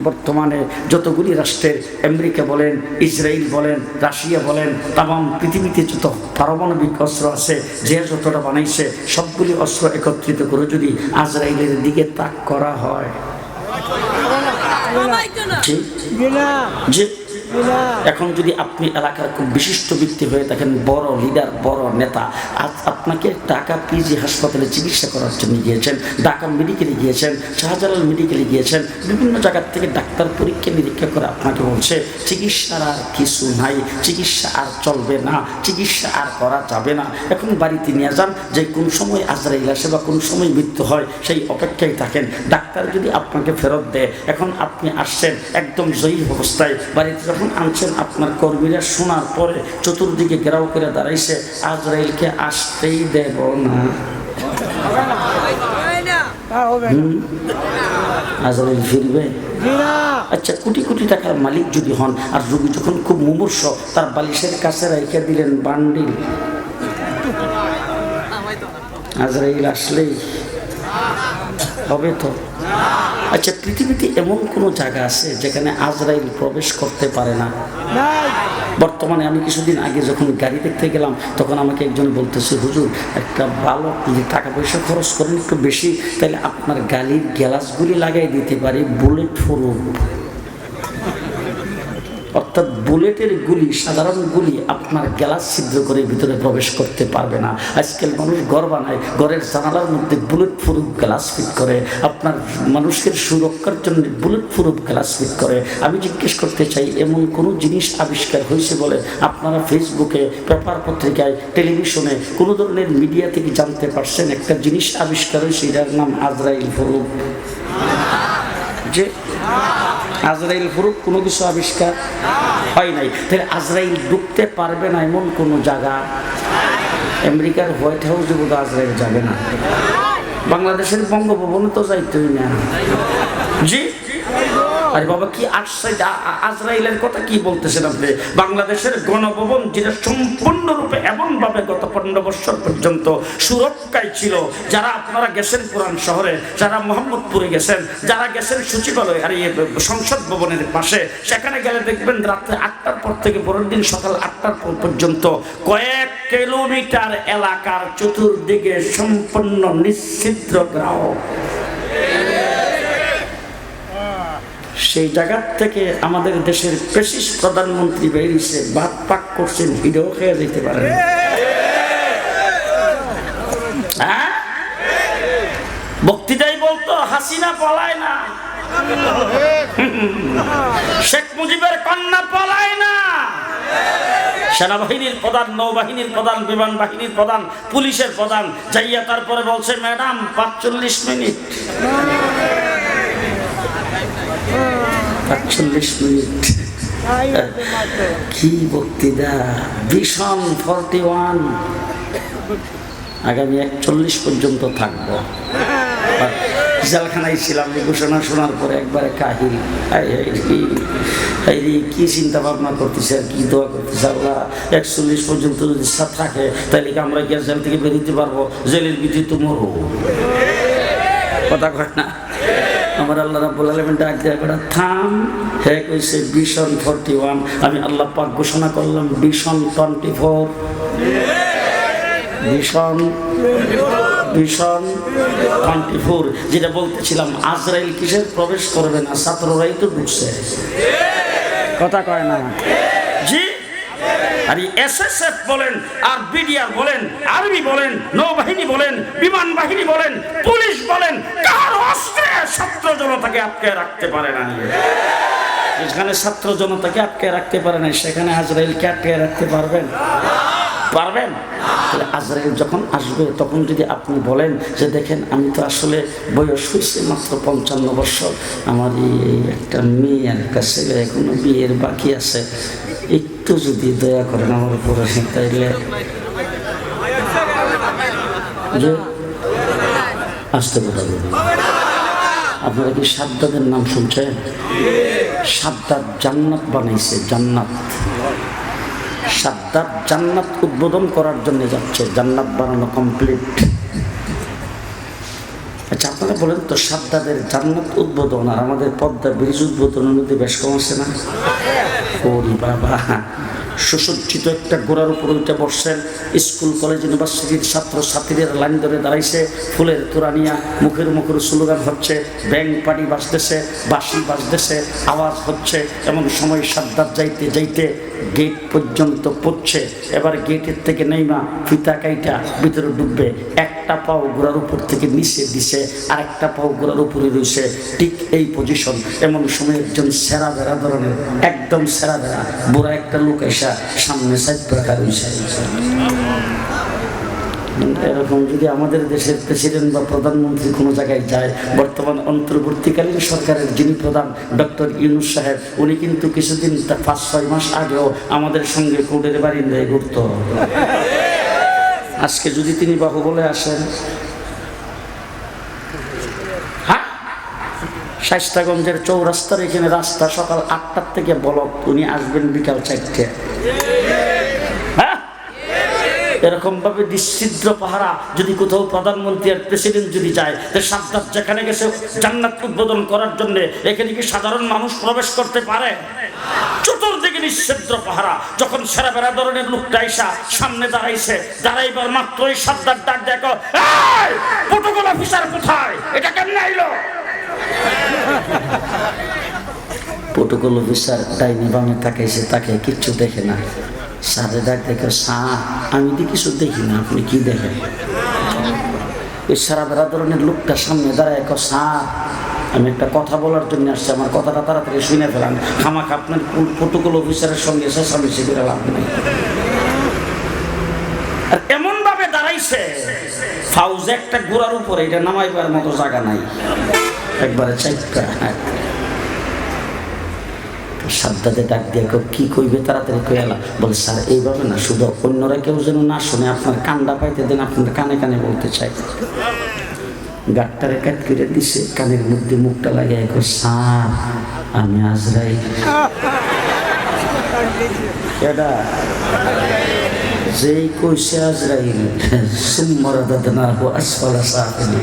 বর্তমানে যতগুলি রাষ্ট্রের আমেরিকা বলেন ইসরায়েল বলেন রাশিয়া বলেন তাম পৃথিবীতে যত পারমাণবিক অস্ত্র আছে যে যতটা বানাইছে সবগুলি অস্ত্র একত্রিত করে যদি আজরাইলের দিকে তাক করা হয়। এখন যদি আপনি এলাকার খুব বিশিষ্ট ব্যক্তি হয়ে থাকেন, বড় লিডার বড় নেতা, আজ আপনাকে টাকা পিজি হাসপাতালে চিকিৎসা করার জন্য গিয়েছেন, ঢাকা মেডিকেলে গিয়েছেন, শাহজালাল মেডিকেলে গিয়েছেন, বিভিন্ন জায়গার থেকে ডাক্তার পরীক্ষা নিরীক্ষা করে আপনাকে বলছে চিকিৎসার আর কিছু নাই, চিকিৎসা আর চলবে না, চিকিৎসা আর করা যাবে না। এখন বাড়িতে নিয়ে যান, যে কোন সময় আজরাইল আসে বা কোন সময় মৃত্যু হয়, সেই অপেক্ষায় থাকেন। ডাক্তার যদি আপনাকে ফেরত দেয়, এখন আপনি আসছেন একদম জয়ী অবস্থায়, বাড়িতে যখন আনছেন আপনার কর্মীরা, শোনার পরে চতুর্দিকে ঘেরাও করে দাঁড়াইছে, আজরাইলকে আসতেই দেব না। আচ্ছা কোটি কোটি টাকার মালিক যদি হন, আর রোগী যখন খুব মুমূর্ষ, তার বালিশের কাছে রেখে দিলেন বান্ডিল। আজরাইল আসলেই হবে তো? আচ্ছা পৃথিবীতে এমন কোনো জায়গা আছে যেখানে আজরাইল প্রবেশ করতে পারে না? বর্তমানে আমি কিছুদিন আগে যখন গাড়ি দেখতে গেলাম, তখন আমাকে একজন বলতেছে, হুজুর, একটা ভালো টাকা পয়সা খরচ করেন একটু বেশি, তাহলে আপনার গালির গ্যালাসগুলি লাগাই দিতে পারি বুলেট প্রুফ অর্থাৎ বুলেটের গুলি, সাধারণ গুলি আপনার গ্যালাস ছিদ্র করে ভিতরে প্রবেশ করতে পারবে না। আজকাল মানুষ ঘর বানায়, ঘরের জানালার মধ্যে বুলেট প্রুফ গ্লাস ফিট করে। আপনার মানুষের সুরক্ষার জন্য বুলেট প্রুফ গ্লাস ফিট করে। আমি জিজ্ঞেস করতে চাই, এমন কোনো জিনিস আবিষ্কার হয়েছে বলে আপনারা ফেসবুকে পেপার পত্রিকায়, টেলিভিশনে, কোনো ধরনের মিডিয়া থেকে জানতে পারছেন? একটা জিনিস আবিষ্কার হয়েছে, এটার নাম আজরাইল প্রুফ। যে আজরাইল ফুরুক কোনো কিছু আবিষ্কার হয় নাই। তাহলে আজরাইল ডুবতে পারবে না এমন কোনো জায়গা? আমেরিকার হোয়াইট হাউসে বোধ আজরাইল যাবে না। বাংলাদেশের বঙ্গভবনে তো যাইতেই না। জি? আরে বাবা, কি আশ্চর্য। আজরাইলের কথা কি বলতেছেন আপনি? বাংলাদেশের গণভবন যেটা সম্পূর্ণরূপে এমনভাবে গত পনেরো বছর পর্যন্ত সুরক্ষায় ছিল, যারা আপনারা গেছেন পুরান শহরে, যারা মোহাম্মদপুরে গেছেন, যারা গেছেন সচিবালয়, আর সংসদ ভবনের পাশে, সেখানে গেলে দেখবেন রাত্রে আটটার পর থেকে পরের দিন সকাল আটটার পর পর্যন্ত কয়েক কিলোমিটার এলাকার চতুর্দিকে সম্পূর্ণ নিশ্চিদ্র গ্রাহক সেই জায়গার থেকে আমাদের দেশের পেশিস প্রধানমন্ত্রী বেরিয়েছে, বাদ পাক করছেন, ভিডিও খেয়ে যেতে পারেন। হ্যাঁ? বক্তৃতাই বলতো, হাসিনা পলায় না। শেখ মুজিবের কন্যা পলায় না। সেনাবাহিনীর প্রধান, নৌবাহিনীর প্রধান, বিমান বাহিনীর প্রধান, পুলিশের প্রধান, যাইয়া তারপরে বলছে, ম্যাডাম, পাঁচচল্লিশ মিনিট। পাঁচচল্লিশ মিনিট। কি বক্তৃতা? ভীষণ ফর্টি ওয়ান। আগামী একচল্লিশ পর্যন্ত থাকব। জেলখানায় ছিলাম, এই ঘোষণা শোনার পরে একবারে হাই কি চিন্তা ভাবনা করতেছে আর কি, দোয়া করতেছে আল্লাহ। একচল্লিশ পর্যন্ত যদি সা- থাকে তাহলে কি আমরা কি জেল থেকে বেরোতে পারব? জেলের বিধি তো মরো কথা ঘটনা আমার আল্লাহ রাব্বুল আলামিন ডাক দেয়া করে, থাম। হে কইছে বিশন ফোরটি ওয়ান আমি আল্লাহ পাক ঘোষণা করলাম বিশন টোয়েন্টি ফোর ভীষণ ভীষণ টোয়েন্টি ফোর যেটা বলতেছিলাম, আজরাইল কিসের প্রবেশ করবে না? ছাত্ররাই তো ঢুকছে কথা কয় না। জি? আর এসএসএফ বলেন, আর বিডিআর বলেন, আর্মি বলেন, নৌবাহিনী বলেন, বিমান বাহিনী বলেন, পুলিশ বলেন জনতাকে আটকে রাখতে পারে না। যেখানে ছাত্র জনতাকে আটকে রাখতে পারে না সেখানে আজরাইলকে আটকে রাখতে পারবেন? পারবেন? তাহলে আজরাইল যখন আসবে, তখন যদি আপনি বলেন যে, দেখেন, আমি তো আসলে বয়স হয়েছে মাত্র পঞ্চান্ন বছর। আমার এই একটা মেয়ে আর একটা ছেলে এখনও বিয়ের বাকি আছে। একটু যদি দয়া করেন আমার উপরে, তাইলে আসতে বলুন আপনারা কি সাদ্দাদের নাম শুনছেন? সাদ্দাত জান্নাত বানাইছে, জান্নাত। সাদ্দাত জান্নাত উদ্বোধন করার জন্য যাচ্ছে, জান্নাত বানানো কমপ্লিট আচ্ছা আপনারা বলেন তো, সাদ্দাদের জান্নাত উদ্বোধন আর আমাদের পদ্মা ব্রিজ উদ্বোধনের মধ্যে বেশ কম আছে না? ওরে বাবা। সুসজ্জিত একটা গোড়ার উপর উঠে বসছেন। স্কুল, কলেজ, ইউনিভার্সিটির ছাত্র ছাত্রীদের লাইন ধরে দাঁড়াইছে। ফুলের তোরানিয়া মুখের মুখের স্লোগান হচ্ছে, ব্যাং পানি বাজতেছে, বাঁশি বাজতেছে, আওয়াজ হচ্ছে, এমন সময় সাদ্দাত যাইতে যাইতে গেট পর্যন্ত পড়ছে। এবার গেটের থেকে নেইমা ফিতা কাইটা ভিতরে ডুববে একটা পাও গোড়ার উপর থেকে নিচে দিছে আর একটা পাও গোড়ার উপরে রয়েছে। ঠিক এই পজিশন এমন সময় একজন সেরা বেড়া ধরনের, একদম সেরা বেড়া বুড়া একটা লোক এসা সামনে সাইড প্রকার হয়েছে এরকম যদি আমাদের দেশের প্রেসিডেন্ট বা প্রধানমন্ত্রী কোনো জায়গায় যায়, বর্তমান অন্তর্বর্তীকালীন সরকারের যিনি প্রধান, ডক্টর ইউনুস সাহেব, উনি কিন্তু কিছুদিন পাঁচ ছয় মাস আগেও আমাদের সঙ্গে কোর্টের বারিন্দায় ঘুরত। আজকে যদি তিনি বাহুবলে আসেন। শাইস্তাগঞ্জের চৌরাস্তার এখানে রাস্তা সকাল আটটার থেকে বলক। উনি আসবেন বিকাল চারটে। এরকম ভাবে নিশ্চিদ্র পাহারা যদি কোথাও প্রধানমন্ত্রী আর প্রেসিডেন্ট যদি যায়, তো সাদ্দাত যেখানে গেছে, জান্নাত উদ্বোধন করার জন্য এখানে কি সাধারণ মানুষ প্রবেশ করতে পারে? চতুর্দিকে নিশ্চিদ্র পাহারা। যখন সেরা বেড়া ধরনের লোকটা আইসা সামনে দাঁড়াইছে, দাঁড়াইবার মাত্রই সাদ্দাত ডাক দেখো প্রোটোকল অফিসার কোথায়? এটা কেমনে আইলো? প্রোটোকল অফিসার ডাইনি বামে তাকাইছে, তাকে কিচ্ছু দেখে না। ডাক দেখে সা আমি তো কিছু দেখি না, আপনি কি দেখেন? ওই সারা বেড়া ধরনের লোকটা সামনে দাঁড়ায় এক স্যার আমি একটা কথা বলার জন্য আসছি, আমার কথাটা তাড়াতাড়ি শুনে ফেলান। খামাক আপনার প্রোটোকল অফিসারের সঙ্গে শেষামেশি করে লাভ নেই। দাঁড়াইছে, ফাউজ একটা গোড়ার উপরে, এটা নামাইবার মতো জায়গা নাই। একবারে চাইটা সাদ্দাতে ডাক দিয়ে কেউ কি কইবে তাড়াতাড়ি কই এলা বলে, স্যার, এইভাবে না, শুধু অন্যরা কেউ যেন না শুনে আপনার কান্ডা পাইতে দেন, আপনার কানে কানে বলতে চাই গাটটারে কাট করে দিছে, কানের মধ্যে মুখটা লাগে এখন স্যার, আমি আজরাই এটা যেই কইছে আজরাইল সুম্মরা দাদনা আসফালা সাফিলি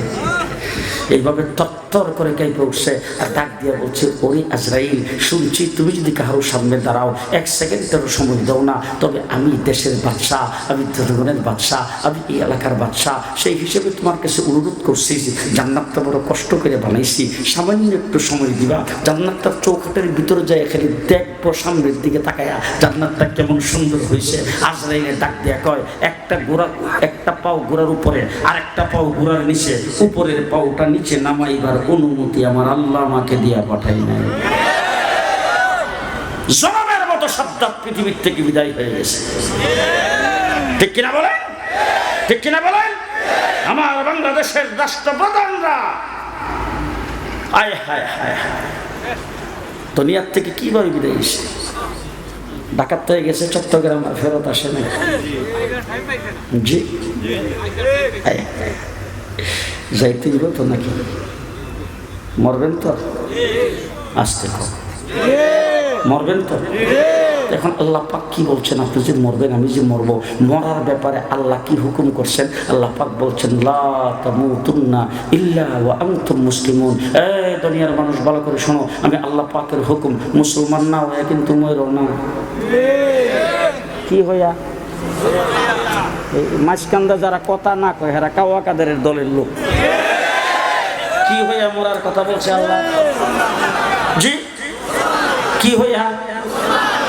এইভাবে তত্তর করে গাইপে উঠছে আর ডাক দিয়ে বলছে, ওরে আজরাইল, শুনছি তুমি যদি কারোর সামনে দাঁড়াও, এক সেকেন্ডেরও সময় দাও না। তবে আমি দেশের বাদশাহ, আমি জনগণের বাদশাহ, আমি এই এলাকার বাদশাহ। সেই হিসেবে তোমার কাছে অনুরোধ করছি জান্নাতটা বড় কষ্ট করে বানাইছি। সামান্য একটু সময় দিবা। জান্নাতটার চৌখাটের ভিতরে যায় এখানে দেখব সামনের দিকে তাকায়া জান্নাতটা কেমন সুন্দর হয়েছে আজরাইলে ডাক দেয়া কয়, একটা গোড়া, একটা পাও গোড়ার উপরে আর একটা পাও গোড়ার নিচে, উপরের পাওটা নিচে নামাইবার অনুমতি আমার আল্লাহ আমাকে দিয়া পাঠাই নাই। জনমের মতো শব্দ পৃথিবীর থেকে বিদায় হয়ে গেছে। ঠিক কিনা বলেন? ঠিক কিনা বলেন? আমার বাংলাদেশের রাষ্ট্রপ্রধানরা। আয় হায় হায় হায়। দুনিয়ার থেকে কীভাবে বিদায় এসে ডাকাত হয়ে গেছে, চট্টগ্রাম আর ফেরত আসে না জি। যাইতে তো নাকি? মরবেন তো? আসতে মরবেন তো? এখন আল্লাহ পাক কি বলছেন? আপনি যে মরবেন, আমি যে মরবো, মরার ব্যাপারে আল্লাহ কি হুকুম করছেন? আল্লাহ পাক বলছেন তামুতুন্না ইল্লা ওয়া আনতুম এই দুনিয়ার মানুষ, ভালো করে শোনো, আমি আল্লাহ পাকের হুকুম, মুসলমান না হয়ে কিন্তু মরো না। কি হইয়া? মাঝকান্দা যারা কথা না কয়, হেরা কাওয়া কাদের দলের লোক। কি হইয়া মরার কথা বলছে আল্লাহ? জি? কি হইয়া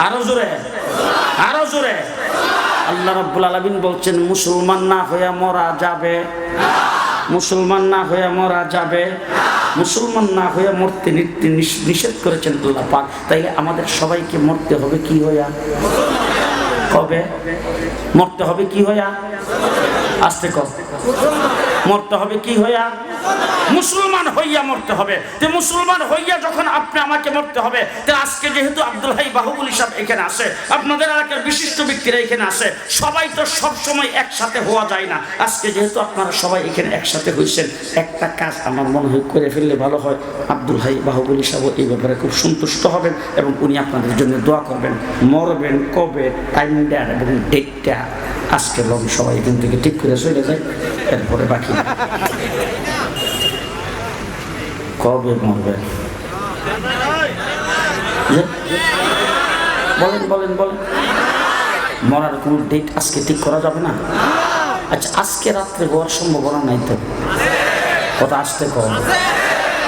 আরও জোরে আরও জোরে। আল্লাহ রাব্বুল আলামিন বলছেন, মুসলমান না হইয়া মরা যাবে, মুসলমান না হইয়া মরা যাবে, মুসলমান না হইয়া মরতে নিষেধ করেছেন আল্লাহ পাক। তাইলে আমাদের সবাইকে মরতে হবে কি হইয়া? কবে? মরতে হবে কি হইয়া? আসতে কবে মরতে হবে কি হইয়া? মুসলমান হইয়া মরতে হবে। যে মুসলমান হইয়া যখন আপনি আমাকে মরতে হবে, তো আজকে যেহেতু আব্দুল হাই বাহুবুল সাহেব এখানে আসে আপনাদের এলাকার বিশিষ্ট ব্যক্তিরা এখানে আসে সবাই তো সব সময় একসাথে হওয়া যায় না। আজকে যেহেতু আপনারা সবাই এখানে একসাথে হয়েছেন একটা কাজ আমার মনে হয় করে ফেললে ভালো হয়। আব্দুল হাই বাহুবুল সাহেব এই ব্যাপারে খুব সন্তুষ্ট হবেন এবং উনি আপনাদের জন্য দোয়া করবেন। মরবেন কবে? টাইমটা এবং ডেটটা আজকে লং সবাই এখান থেকে ঠিক করে চলে যায় এরপরে বাকি। কবে মরবেন বলেন বলেন বলেন। মরার কোনো ডেট আজকে ঠিক করা যাবে না? আচ্ছা আজকে রাত্রে হওয়ার সম্ভাবনা নাই তো। কথা আসতে কম।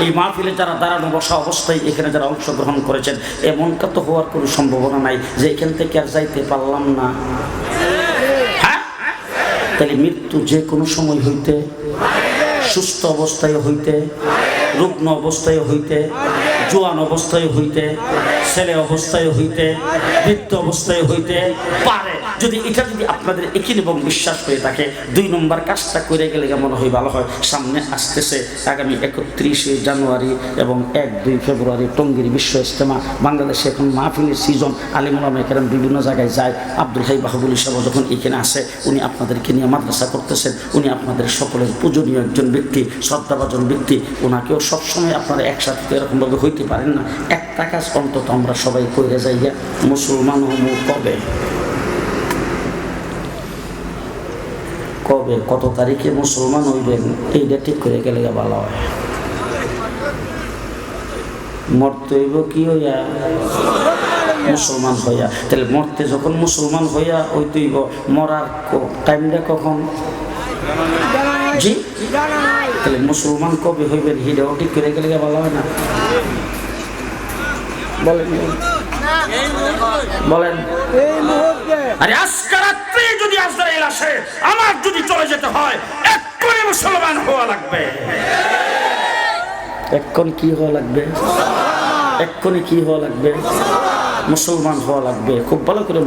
এই মাহফিলে যারা দাঁড়ানো বসা অবস্থায় এখানে যারা অংশগ্রহণ করেছেন, এমনটা তো হওয়ার কোনো সম্ভাবনা নাই যে এখান থেকে আর যাইতে পারলাম না। তাহলে মৃত্যু যে কোনো সময় হইতে, সুস্থ অবস্থায় হইতে, রুগ্ন অবস্থায় হইতে, জোয়ান অবস্থায় হইতে ছেলে অবস্থায় হইতে বৃত্ত অবস্থায় হইতে পারে। যদি এটা যদি আপনাদের একই এবং বিশ্বাস হয়ে থাকে, দুই নম্বর কাজটা করে গেলে মনে হয় ভালো হয়। সামনে আসতেছে আগামী একত্রিশে জানুয়ারি এবং এক, দুই ফেব্রুয়ারি টঙ্গির বিশ্ব ইজতেমা। বাংলাদেশে এখন মাহফিলের সিজন আলিমুলাম এখানে বিভিন্ন জায়গায় যায়। আব্দুল হাই বাহাবুল সাহেব যখন এখানে আসে, উনি আপনাদেরকে নিয়ে মাদ্রাসা করতেছেন। উনি আপনাদের সকলের পূজনীয় একজন ব্যক্তি, শ্রদ্ধাভাজন ব্যক্তি। ওনাকেও সবসময় আপনারা একসাথে এরকমভাবে হইতে পারেন না। একটা কাজ অন্তত আমরা সবাই করে যাইয়া মুসলমান হমু কবে? কবে? কত তারিখে মুসলমান হইবেন এইটা ঠিক করে গেলে ভালো হয়। মরতে হইব কি হইয়া? মুসলমান হইয়া। তাহলে মরতে যখন মুসলমান হইয়া হইতে হইব, মরার টাইমটা কখন? জি? তাহলে মুসলমান কবে হইবেন? হিটাও ঠিক করে গেলে ভালো হয় না? বলেন। বলেন। আরে আজকে রাত্রে যদি আজরাইল আসে আমার যদি চলে যেতে হয় এক্ষুনি মুসলমান হওয়া লাগবে। এক্ষণ কি হওয়া লাগবে? এক্ষুনি কি হওয়া লাগবে? মুসলমান হওয়া লাগবে। খুব ভালো করে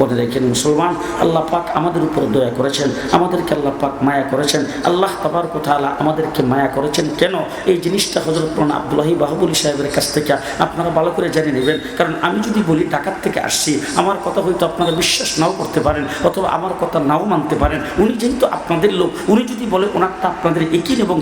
বলে রেখেন মুসলমান। আল্লাহ পাক আমাদের উপর দয়া করেছেন, আমাদেরকে আল্লাহ পাক মায়া করেছেন। আল্লাহ তাবার কোথালা আমাদেরকে মায়া করেছেন। কেন? এই জিনিসটা হজরত মৌলানা আব্দুল্লাহি বাহাবুলি সাহেবের কাছ থেকে আপনারা ভালো করে জেনে নেবেন। কারণ আমি যদি বলি ঢাকার থেকে আসছি, আমার কথা হয়তো আপনারা বিশ্বাস নাও করতে পারেন, অথবা আমার কথা নাও মানতে পারেন। উনি যেহেতু আপনাদের লোক, উনি যদি বলে ওনারটা আপনাদের একই এবং